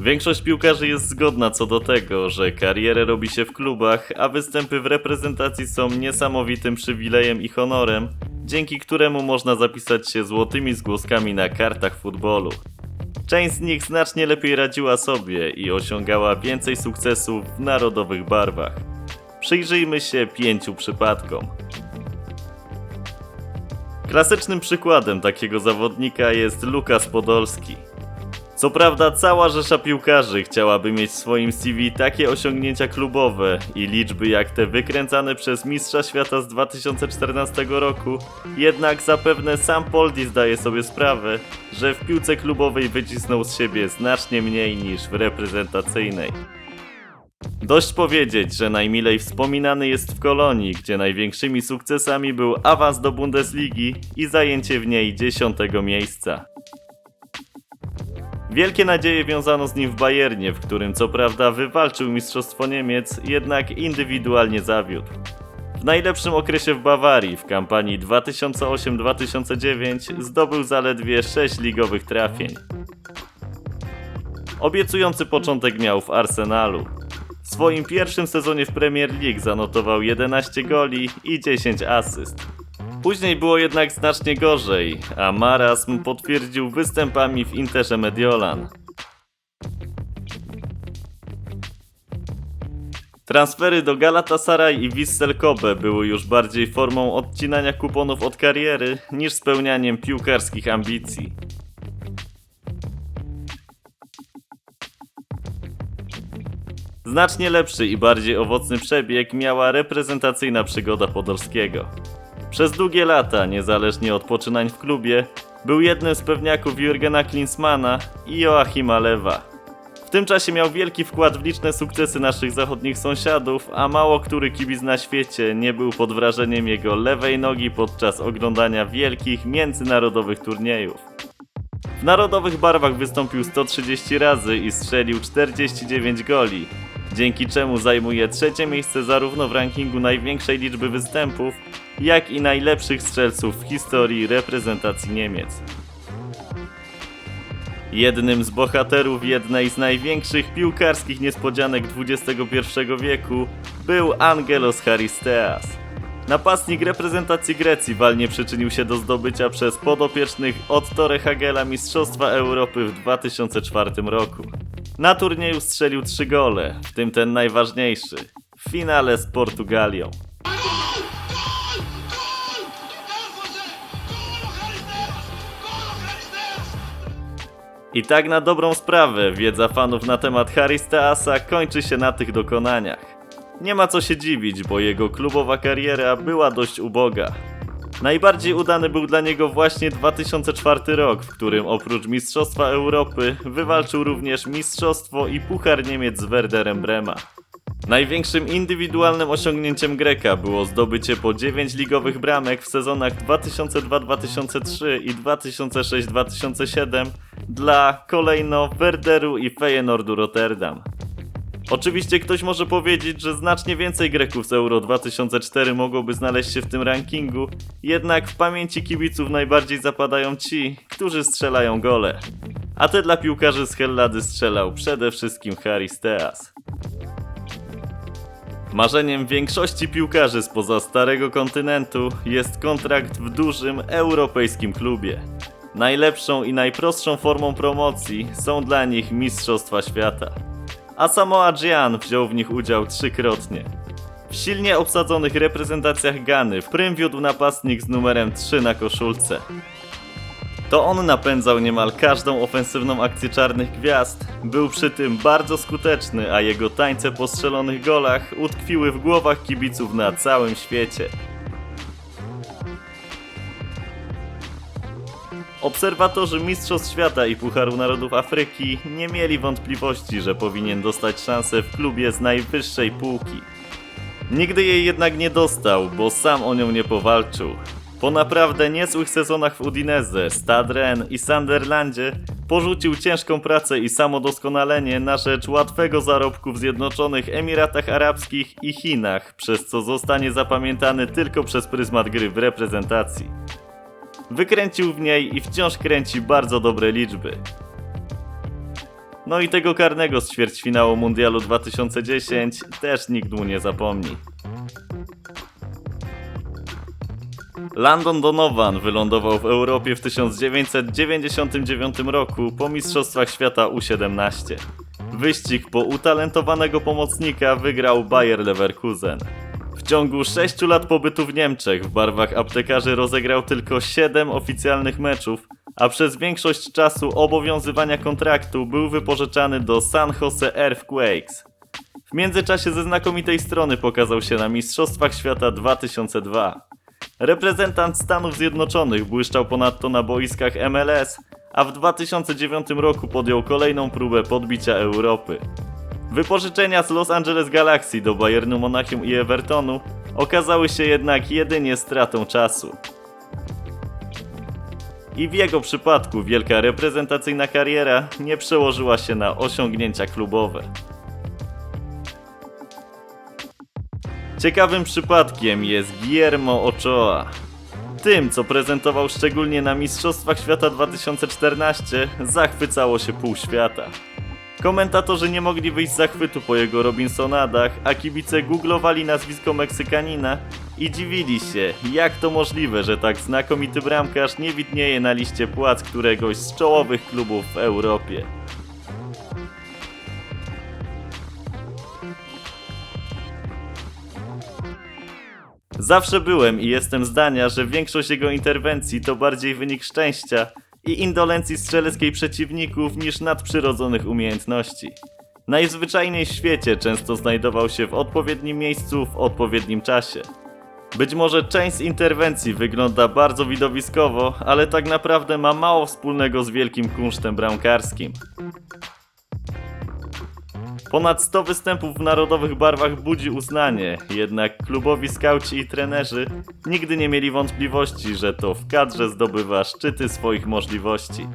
Większość piłkarzy jest zgodna co do tego, że karierę robi się w klubach, a występy w reprezentacji są niesamowitym przywilejem i honorem, dzięki któremu można zapisać się złotymi zgłoskami na kartach futbolu. Część z nich znacznie lepiej radziła sobie i osiągała więcej sukcesów w narodowych barwach. Przyjrzyjmy się pięciu przypadkom. Klasycznym przykładem takiego zawodnika jest Lukas Podolski. Co prawda cała rzesza piłkarzy chciałaby mieć w swoim CV takie osiągnięcia klubowe i liczby jak te wykręcane przez Mistrza Świata z 2014 roku, jednak zapewne sam Poldi zdaje sobie sprawę, że w piłce klubowej wycisnął z siebie znacznie mniej niż w reprezentacyjnej. Dość powiedzieć, że najmilej wspominany jest w Kolonii, gdzie największymi sukcesami był awans do Bundesligi i zajęcie w niej dziesiątego miejsca. Wielkie nadzieje wiązano z nim w Bayernie, w którym co prawda wywalczył Mistrzostwo Niemiec, jednak indywidualnie zawiódł. W najlepszym okresie w Bawarii, w kampanii 2008-2009, zdobył zaledwie 6 ligowych trafień. Obiecujący początek miał w Arsenalu. W swoim pierwszym sezonie w Premier League zanotował 11 goli i 10 asyst. Później było jednak znacznie gorzej, a marazm potwierdził występami w Interze Mediolan. Transfery do Galatasaray i Vissel Kobe były już bardziej formą odcinania kuponów od kariery niż spełnianiem piłkarskich ambicji. Znacznie lepszy i bardziej owocny przebieg miała reprezentacyjna przygoda Podolskiego. Przez długie lata, niezależnie od poczynań w klubie, był jednym z pewniaków Jurgena Klinsmana i Joachima Lewa. W tym czasie miał wielki wkład w liczne sukcesy naszych zachodnich sąsiadów, a mało który kibic na świecie nie był pod wrażeniem jego lewej nogi podczas oglądania wielkich międzynarodowych turniejów. W narodowych barwach wystąpił 130 razy i strzelił 49 goli, dzięki czemu zajmuje trzecie miejsce zarówno w rankingu największej liczby występów, jak i najlepszych strzelców w historii reprezentacji Niemiec. Jednym z bohaterów jednej z największych piłkarskich niespodzianek XXI wieku był Angelos Charisteas. Napastnik reprezentacji Grecji walnie przyczynił się do zdobycia przez podopiecznych od Torrehagela Mistrzostwa Europy w 2004 roku. Na turnieju strzelił trzy gole, w tym ten najważniejszy w finale z Portugalią. I tak na dobrą sprawę, wiedza fanów na temat Haristeasa kończy się na tych dokonaniach. Nie ma co się dziwić, bo jego klubowa kariera była dość uboga. Najbardziej udany był dla niego właśnie 2004 rok, w którym oprócz Mistrzostwa Europy wywalczył również Mistrzostwo i Puchar Niemiec z Werderem Brema. Największym indywidualnym osiągnięciem Greka było zdobycie po 9 ligowych bramek w sezonach 2002-2003 i 2006-2007 dla kolejno Werderu i Feyenoordu Rotterdam. Oczywiście ktoś może powiedzieć, że znacznie więcej Greków z Euro 2004 mogłoby znaleźć się w tym rankingu, jednak w pamięci kibiców najbardziej zapadają ci, którzy strzelają gole. A te dla piłkarzy z Hellady strzelał przede wszystkim Haristeas. Marzeniem większości piłkarzy spoza Starego Kontynentu jest kontrakt w dużym europejskim klubie. Najlepszą i najprostszą formą promocji są dla nich Mistrzostwa Świata. A Samoa Gyan wziął w nich udział trzykrotnie. W silnie obsadzonych reprezentacjach Gany w prym wiódł napastnik z numerem 3 na koszulce. To on napędzał niemal każdą ofensywną akcję czarnych gwiazd, był przy tym bardzo skuteczny, a jego tańce po strzelonych golach utkwiły w głowach kibiców na całym świecie. Obserwatorzy Mistrzostw Świata i Pucharu Narodów Afryki nie mieli wątpliwości, że powinien dostać szansę w klubie z najwyższej półki. Nigdy jej jednak nie dostał, bo sam o nią nie powalczył. Po naprawdę niezłych sezonach w Udinese, Stade Rennes i Sunderlandzie porzucił ciężką pracę i samodoskonalenie na rzecz łatwego zarobku w Zjednoczonych Emiratach Arabskich i Chinach, przez co zostanie zapamiętany tylko przez pryzmat gry w reprezentacji. Wykręcił w niej i wciąż kręci bardzo dobre liczby. No i tego karnego z ćwierćfinału Mundialu 2010 też nikt mu nie zapomni. Landon Donovan wylądował w Europie w 1999 roku po Mistrzostwach Świata U17. Wyścig po utalentowanego pomocnika wygrał Bayer Leverkusen. W ciągu 6 lat pobytu w Niemczech w barwach aptekarzy rozegrał tylko 7 oficjalnych meczów, a przez większość czasu obowiązywania kontraktu był wypożyczany do San Jose Earthquakes. W międzyczasie ze znakomitej strony pokazał się na Mistrzostwach Świata 2002. Reprezentant Stanów Zjednoczonych błyszczał ponadto na boiskach MLS, a w 2009 roku podjął kolejną próbę podbicia Europy. Wypożyczenia z Los Angeles Galaxy do Bayernu Monachium i Evertonu okazały się jednak jedynie stratą czasu. I w jego przypadku wielka reprezentacyjna kariera nie przełożyła się na osiągnięcia klubowe. Ciekawym przypadkiem jest Guillermo Ochoa. Tym, co prezentował szczególnie na Mistrzostwach Świata 2014, zachwycało się pół świata. Komentatorzy nie mogli wyjść z zachwytu po jego Robinsonadach, a kibice googlowali nazwisko Meksykanina i dziwili się, jak to możliwe, że tak znakomity bramkarz nie widnieje na liście płac któregoś z czołowych klubów w Europie. Zawsze byłem i jestem zdania, że większość jego interwencji to bardziej wynik szczęścia i indolencji strzeleckiej przeciwników niż nadprzyrodzonych umiejętności. Najzwyczajniej w świecie często znajdował się w odpowiednim miejscu w odpowiednim czasie. Być może część z interwencji wygląda bardzo widowiskowo, ale tak naprawdę ma mało wspólnego z wielkim kunsztem bramkarskim. Ponad 100 występów w narodowych barwach budzi uznanie, jednak klubowi skauci i trenerzy nigdy nie mieli wątpliwości, że to w kadrze zdobywa szczyty swoich możliwości.